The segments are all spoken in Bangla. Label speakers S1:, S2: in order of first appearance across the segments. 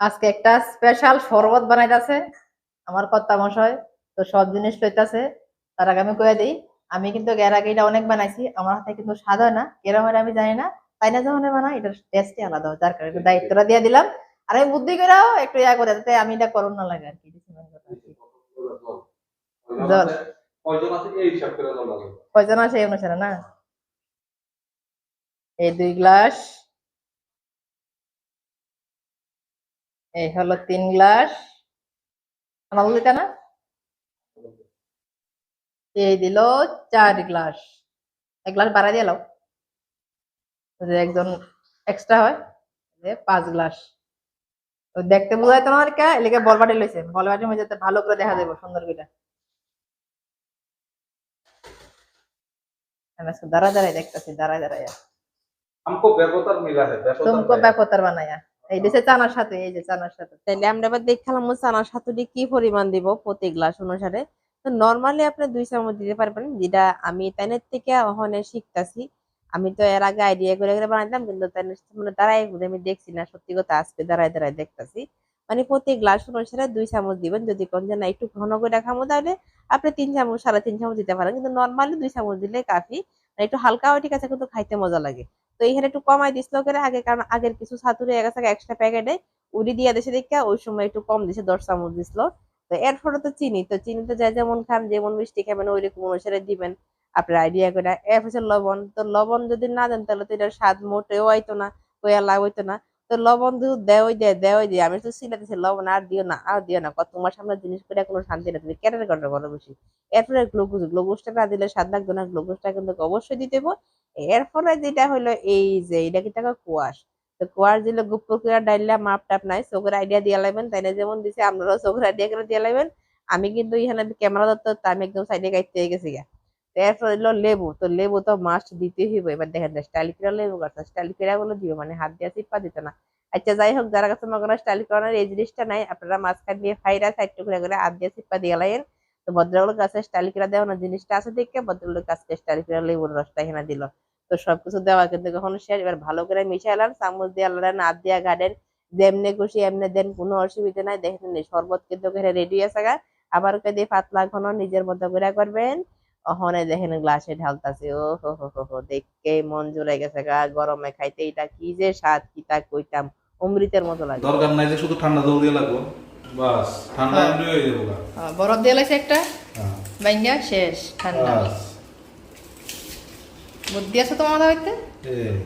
S1: আজকে একটা স্পেশাল শরবত বানাইতেছে আমার কর্তা মশাই তো সব জিনিস লইতাছে তার আগে আমি কয়ে দিই আমি কিন্তু এর আগে এটা অনেক বানাইছি আমার হাতে কিন্তু স্বাদ হয় না এরম হয় আমি জানি না তাই না যখন বানাই এটার টেস্টই আলাদা হয় যার কারণে দায়িত্বটা দিয়ে দিলাম। আর আমি বুদ্ধি করেও একটু ইয়া করে যাতে আমি এটা করুন না লাগে আর কি
S2: কয়জন আছে এই
S1: অনুসারে না? এই দুই গ্লাস এই হলো তিন গ্লাস আমার বলতে না এই দিল চার গ্লাস এক গ্লাস বাড়াই দিয়ে লাও যে একজন এক্সট্রা হয় যে পাঁচ গ্লাস তো দেখতে বোঝায় তোমার কে এলাকে বল বাটি লইছে বল বাটির মধ্যে যাতে ভালো করে দেখা যাবে সুন্দর করে আমি আজকে দাঁড়া দাঁড়াই দেখতেছি দাঁড়ায় দাঁড়ায়
S2: हमको बेकोतर मिला है बेकोतर
S1: তুমকো
S2: में।
S1: ব্যাকতার বানায়া এই দিছে চানার সাথে এই যে চানার সাথে।
S3: তাইলে আমরা এবার দেখালাম চানার সাতুরি কি পরিমাণ দিব প্রতি গ্লাস অনুসারে। তো নর্মালি আপনি দুই চামচ দিতে পারবেন যেটা আমি তাইনের থেকে ওখানে শিখতাছি। আমি তো এর আগে আইডিয়া করে করে বানাইতাম কিন্তু তাইনের মানে দাঁড়াই আমি দেখছি না সত্যি কথা আজকে দাঁড়ায় দাঁড়ায় দেখতাছি। মানে প্রতি গ্লাস অনুসারে দুই চামচ দিবেন যদি কোন যে না একটু ঘন করে খামো তাহলে আপনি তিন চামচ সাড়ে তিন চামচ দিতে পারেন। কিন্তু নর্মালি দুই চামচ দিলে কাফি মানে একটু হালকা হয় ঠিক আছে কিন্তু খাইতে মজা লাগে। তো এখানে একটু কমাই দিছিল করে আগে, কারণ আগের কিছু ছাতুরে গেছে এক্সট্রা প্যাকেটে উড়ি দিয়ে দেশে দেখা, ওই সময় একটু কম দিছে, দশ চামচ দিছিল। তো এর ফলে তো চিনি তো চিনি তো যা যেমন খান, যেমন মিষ্টি খাবেন ওই রকম অনুসারে দিবেন। আপনার আইডিয়া করে, এর হচ্ছে লবণ, তো লবণ যদি না দেন তাহলে তো এটার স্বাদ মোটেও আইতো না, কইয়া লাভ হইতো না। তো লবণ তো দেওয়াই দেয় দেওয়াই দেয়, আমি তো সিলাতেছি লবণ আর দিও না, আর দিও না তোমার সামনে জিনিস করে কোনো শান্তি না তুমি কেটে করে বড় বেশি এরপরে গ্লুকোজ, গ্লুকোজটা না দিলে স্বাদ লাগতো না, গ্লুকোজটা কিন্তু অবশ্যই দিতে হবে এর ফলে যেটা হলো এই যে, এটা কি টাকা কুয়াশ? তো কুয়ার দিলে গুপ্ত করে ডাইলা মাপ টাপ নাই, চোখের আইডিয়া দিয়ে লাইবেন তাই না যেমন দিছে আপনারাও চোখের আইডিয়া করে দিয়ে লাইবেন। আমি কিন্তু এখানে ক্যামেরা ধরতে আমি একদম সাইডে গাইতে গেছি গা। এরপর লেবু, তো লেবু তো মাস্ট দিতে হইব। এবার দেখেন স্টাইল করে লেবু কাটছে স্টাইল করে গুলো দিবে মানে হাত দিয়ে চিপা দিত না। আচ্ছা যাই হোক, যারা কাছে করেন স্টাইল করানোর এই জিনিসটা নাই, আপনারা মাঝখান দিয়ে ফাইরা সাইড টুকরা করে হাত দিয়ে চিপা দিয়ে লাইন তো ভদ্রলোক কাছে স্টাইল করে দেওয়া না জিনিসটা আছে দেখে, ভদ্রলোক কাছে স্টাইল করে লেবুর রসটা এখানে দিল। তো সবকিছু দেওয়া কিন্তু কখনো শেষ এবার ভালো করে মিশাইলাম চামচ দিয়ে আলাদা হাত দিয়া গার্ডেন যেমনে খুশি এমনি দেন কোনো অসুবিধা নাই। দেখেন নি শরবত কিন্তু রেডি আছে গা। আবার কে দিয়ে পাতলা ঘন নিজের মতো করে করবেন। ওখানে দেখেন গ্লাসে ঢালতাছে। ও হো হো হো হো দেখে মন জুড়ে গেছে গা। গরমে খাইতে এটা কি যে স্বাদ কি তা কইতাম। অমৃতের মতো লাগে।
S2: দরকার নাই যে শুধু ঠান্ডা জল দিয়ে লাগবো। বাস ঠান্ডা
S1: হ্যাঁ।
S2: এমনি হয়ে যাব গা।
S1: আহ, বরফ দিয়ে লাগছে একটা?
S2: হ্যাঁ,
S1: বাইঙ্গা শেষ ঠান্ডা। বুদ্ধি আছে তোমার মাথা হইতে?
S2: এই,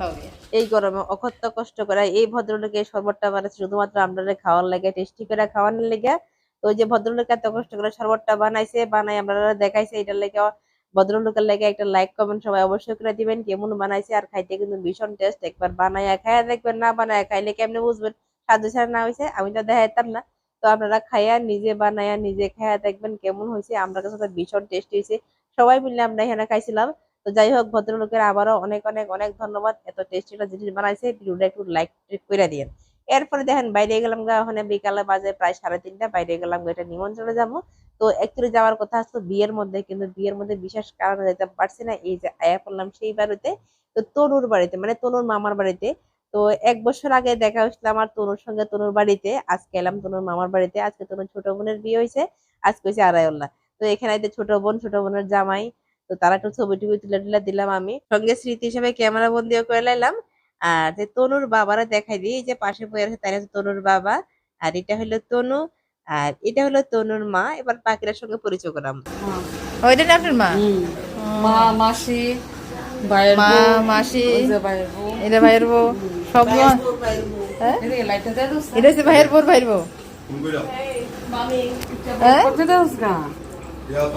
S1: হবে।
S3: এই গরমে অকথ্য কষ্ট করে এই ভদ্রলোকে শরবতটা বানাচ্ছে শুধুমাত্র আপনারা খাওয়ার লাগে টেস্টি করে খাওয়ানোর লেগে। তো ওই যে ভদ্রলোক এত কষ্ট করে শরবতটা বানাইছে বানাই আপনারা দেখাইছে এটার লেগে ভদ্রলোকের লেগে একটা লাইক কমেন্ট সবাই অবশ্যই করে দিবেন কেমন বানাইছে আর খাইতে কিন্তু ভীষণ টেস্ট একবার বানাইয়া খাইয়া দেখবেন না বানায়া খাইলে কেমনে বুঝবেন? স্বাদ ছাড়া না হয়েছে আমি তো দেখাইতাম না। তো আপনারা খাইয়া নিজে বানায়া নিজে খাইয়া দেখবেন কেমন হয়েছে আমরা কাছে তো ভীষণ টেস্টি হয়েছে সবাই মিলে আমরা এখানে খাইছিলাম। তো যাই হোক ভদ্রলোকের আবারও অনেক অনেক অনেক ধন্যবাদ। এত টেস্টি জিনিস বানাইছে ভিডিওটা একটু লাইক করে দিয়েন। এরপরে দেখেন বাইরে গেলাম গা ওখানে বিকালে বাজে প্রায় সাড়ে তিনটা বাইরে গেলাম গা, এটা নিমন্ত্রণে যাব। তো অ্যাকচুয়ালি যাওয়ার কথা আসতো বিয়ের মধ্যে কিন্তু বিয়ের মধ্যে বিশেষ কারণে যেতে পারছি না এই যে আয়া করলাম সেই বাড়িতে। তো তনুর বাড়িতে মানে তনুর মামার বাড়িতে। তো এক বছর আগে দেখা হয়েছিল আমার তনুর সঙ্গে তনুর বাড়িতে। আজকে এলাম তনুর মামার বাড়িতে। আজকে তনুর ছোট বোনের বিয়ে হয়েছে আজকে হয়েছে আড়াইল্লা তো এখানে ছোট বোন ছোট বোনের জামাই। তো তারা একটু ছবি টবি তুলে তুলে দিলাম আমি। সঙ্গে স্মৃতি হিসেবে ক্যামেরা বন্দিও করে লাইলাম আর যে তনুর বাবারা দেখাই দিই এই যে পাশে বই আছে তাই তনুর বাবা। আর এটা হলো তনু আর এটা হলো তনুর মা। এবার বাকিরা সঙ্গে পরিচয় করলাম
S1: ওইটা না আপনার মা?
S4: মা মাসি ভাইয়ের
S1: মা
S4: বউ,
S1: মাসি। এটা ভাইয়ের বউ। সব। এটা হচ্ছে ভাইয়ের বউ ভাইয়ের বউ। হ্যাঁ।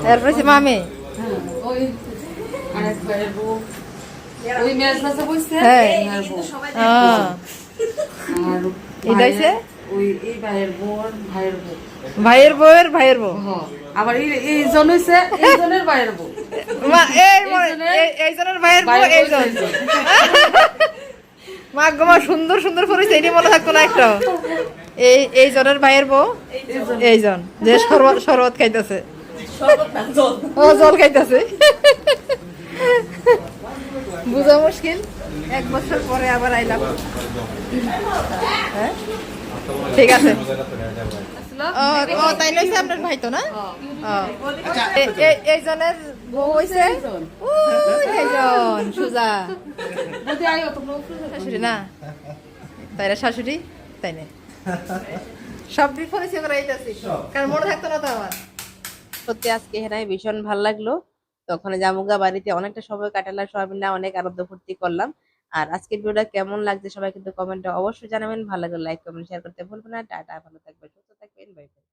S1: এরপর হচ্ছে মামি
S4: হ্যাঁ, ভাইয়ের
S1: বউয়ের ভাইয়ের বউ
S4: আবার এইজন হইছে এইজনের ভাইয়ের বউ
S1: মা এই
S4: এইজনের-
S1: ভাইয়ের বউ এইজন। মা গো সুন্দর সুন্দর পরিচয় এটি মনে থাকতো না একটা। এই এই জনের ভাইয়ের বউ এইজন যে শরবত শরবত খাইতেছে। জল। খাইতেছে। বুঝা মুশকিল। এক বছর পরে আবার আইলাম। হ্যাঁ? ঠিক আছে। সুজা। শাশুড়ি না? তাই না, শাশুড়ি? তাই না। সব পরিচয় করে কারণ মনে থাকতো না তো আমার।
S3: সত্যি আজকে হেনায় ভীষণ ভালো লাগল। তখন জামুগা বাড়িতে অনেকটা সময় কাটালাম, সবাই মিলে অনেক আনন্দ ফুর্তি করলাম। আর আজকের ভিডিওটা কেমন লাগছে সবাই কিন্তু কমেন্টে অবশ্যই জানাবেন। ভালো লাগলে লাইক কমেন্ট শেয়ার করতে ভুলবেন না। টাটা, ভালো থাকবেন, সুস্থ থাকবেন বাই বাই